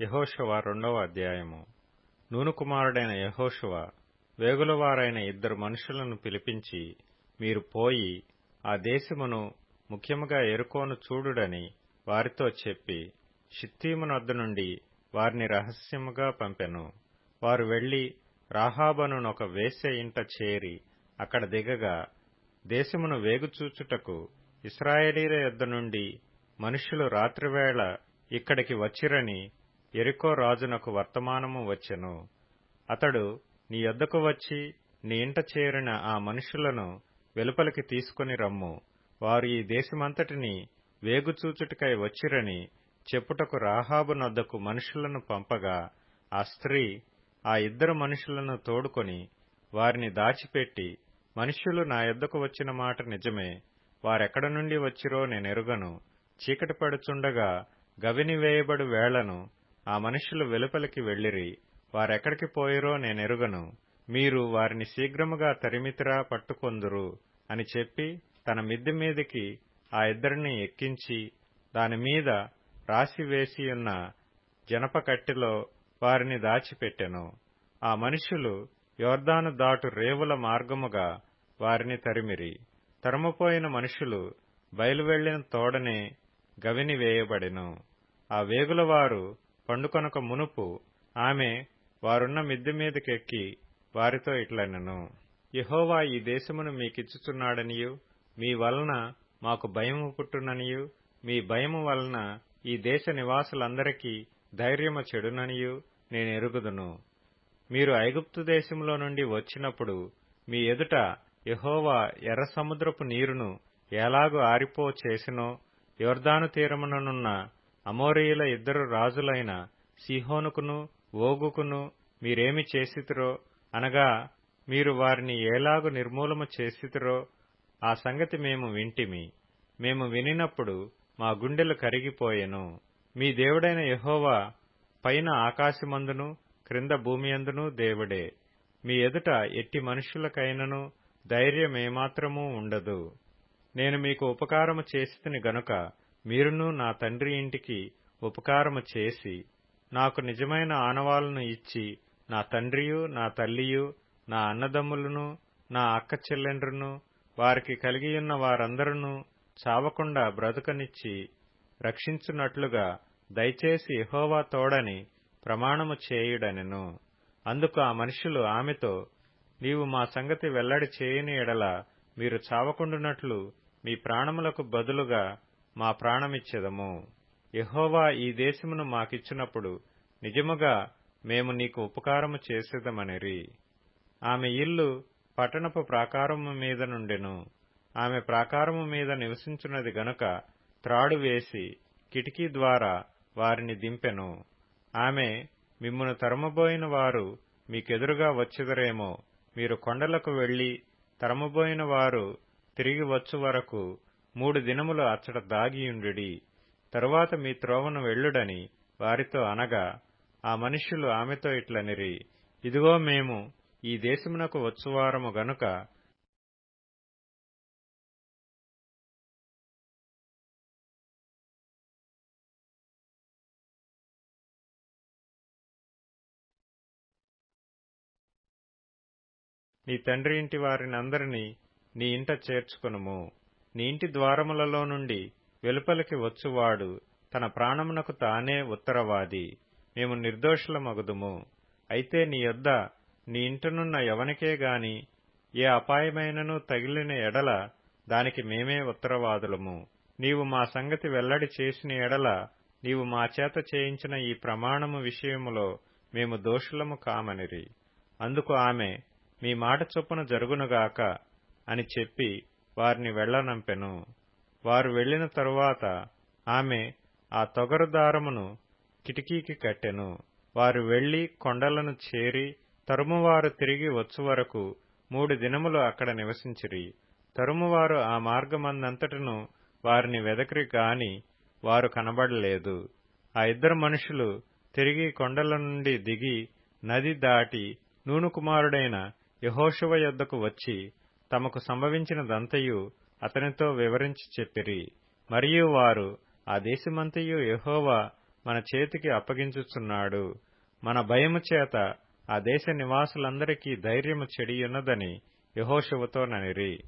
యహోషువ రెండవ అధ్యాయము. నూను కుమారుడైన యహోషువ వేగులవారైన ఇద్దరు మనుషులను పిలిపించి మీరు పోయి ఆ దేశమును ముఖ్యముగా ఎరుకోను చూడుడని వారితో చెప్పి షిత్తీమునొద్ద నుండి వారిని రహస్యముగా పంపెను. వారు వెళ్ళి రాహాబనునొక వేసే ఇంట చేరి అక్కడ దిగగా దేశమును వేగుచూచుటకు ఇస్రాయేలీల యొద్ద నుండి మనుషులు రాత్రివేళ ఇక్కడికి వచ్చిరని ఎరికో రాజునకు వర్తమానము వచ్చెను. అతడు నీ యొద్దకు వచ్చి నీ ఇంట చేరిన ఆ మనుషులను వెలుపలికి తీసుకుని రమ్ము. వారు ఈ దేశమంతటిని వేగుచూచుటకై వచ్చిరని చెప్పుటకు రాహాబునొద్దకు మనుషులను పంపగా ఆ స్త్రీ ఆ ఇద్దరు మనుషులను తోడుకొని వారిని దాచిపెట్టి మనుష్యులు నా యొద్దకు వచ్చిన మాట నిజమే. వారెక్కడ నుండి వచ్చిరో నేనెరుగను. చీకటి పడుచుండగా గవిని వేయబడు వేళను ఆ మనుష్యులు వెలుపలికి వెళ్ళిరి వారెక్కడికి పోయిరో నేనెరుగను మీరు వారిని శీఘ్రముగా తరిమితిరా పట్టుకొందురు అని చెప్పి తన మిద్ది మీదికి ఆ ఇద్దరిని ఎక్కించి దానిమీద రాసివేసియున్న జనపకట్టిలో వారిని దాచిపెట్టెను. ఆ మనుష్యులు యోర్దాను దాటు రేవుల మార్గముగా వారిని తరిమిరి. తరుముపోయిన మనుషులు బయలువెళ్ళిన తోడనే గవిని వేయబడెను. ఆ వేగులవారు పండుకొనక మునుపు ఆమె వారున్న మిద్దె మీదకెక్కి వారితో ఇట్లనెను యహోవా ఈ దేశమును మీకిచ్చుచున్నాడనియు మీ వలన మాకు భయము పుట్టుననియు మీ భయము వలన ఈ దేశ నివాసులందరికీ ధైర్యము చెడుననియు నేనెరుగుదును మీరు ఐగుప్తు దేశంలో నుండి వచ్చినప్పుడు మీ ఎదుట యహోవా ఎర్ర సముద్రపు నీరును ఎలాగు ఆరిపో చేసినో యోర్దాను తీరముననున్న అమోరీయుల ఇద్దరు రాజులైన సిహోనుకును ఓగుకును మీరేమి చేసితిరో అనగా మీరు వారిని ఏలాగు నిర్మూలము చేసితిరో ఆ సంగతి మేము వింటిమి. మేము వినినప్పుడు మా గుండెలు కరిగిపోయెను. మీ దేవుడైన యహోవా పైన ఆకాశమందును క్రింద భూమియందును దేవుడే. మీ ఎదుట ఎట్టి మనుష్యులకైనను ధైర్యమేమాత్రమూ ఉండదు. నేను మీకు ఉపకారము చేసితిని గనుక మీరును నా తండ్రి ఇంటికి ఉపకారము చేసి నాకు నిజమైన ఆనవాలను ఇచ్చి నా తండ్రియు నా తల్లియు నా అన్నదమ్ములను నా అక్క చెల్లెండ్రును వారికి కలిగియున్న వారందరూ చావకుండా బ్రతుకనిచ్చి రక్షించునట్లుగా దయచేసి యహోవా తోడని ప్రమాణము చేయుడనెను. అందుకు ఆ మనుషులు ఆమెతో నీవు మా సంగతి వెల్లడి చేయని ఎడల మీరు చావకుండునట్లు మీ ప్రాణములకు బదులుగా మా ప్రాణమిచ్చెదము. యహోవా ఈ దేశమును మాకిచ్చినప్పుడు నిజముగా మేము నీకు ఉపకారము చేసేదమనిరి. ఆమె ఇల్లు పట్టణపు ప్రాకారము మీద నుండెను. ఆమె ప్రాకారము మీద నివసించున్నది గనుక త్రాడు వేసి కిటికీ ద్వారా వారిని దింపెను. ఆమె మిమ్మును తరమబోయిన వారు మీకెదురుగా వచ్చెదరేమో. మీరు కొండలకు వెళ్ళి తరమబోయిన వారు తిరిగి వచ్చు వరకు మూడు దినములు అచ్చట దాగియుండుడి. తరువాత మీ త్రోవను వెళ్ళుడని వారితో అనగా ఆ మనుష్యులు ఆమెతో ఇట్లనిరి ఇదిగో మేము ఈ దేశమునకు వచ్చువారము గనుక నీ తండ్రి ఇంటి వారినందరినీ నీ ఇంట చేర్చుకొనుము. నీ ఇంటి ద్వారములలో నుండి వెలుపలికి వచ్చువాడు తన ప్రాణమునకు తానే ఉత్తరవాది. మేము నిర్దోషులమగుదుము. అయితే నీ యొద్ద నీ ఇంటనున్న ఎవనికే గాని ఏ అపాయమైనను తగిలిన ఎడల దానికి మేమే ఉత్తరవాదులము. నీవు మా సంగతి వెల్లడి చేసిన ఎడల నీవు మా చేత చేయించిన ఈ ప్రమాణము విషయములో మేము దోషులము కామనిరి. అందుకు ఆమె మీ మాట చొప్పున జరుగునుగాక అని చెప్పి వారిని వెళ్ళనంపెను వారు వెళ్ళిన తరువాత ఆమె ఆ తొగరు దారమును కిటికీకి కట్టెను. వారు వెళ్ళి కొండలను చేరి తరుమువారు తిరిగి వచ్చు వరకు మూడు దినములు అక్కడ నివసించిరి. తరుమువారు ఆ మార్గమందంతటను వారిని వెదకిరి గాని వారు కనబడలేదు. ఆ ఇద్దరు మనుషులు తిరిగి కొండల నుండి దిగి నది దాటి నూను కుమారుడైన యహోషువ యొద్దకు వచ్చి తమకు సంభవించినదంతయు అతనితో వివరించి చెప్పిరి. మరియు వారు ఆ దేశమంతయు యహోవా మన చేతికి అప్పగించుచున్నాడు. మన భయము చేత ఆ దేశ నివాసులందరికీ ధైర్యము చెడియున్నదని యహోశువతో ననిరి.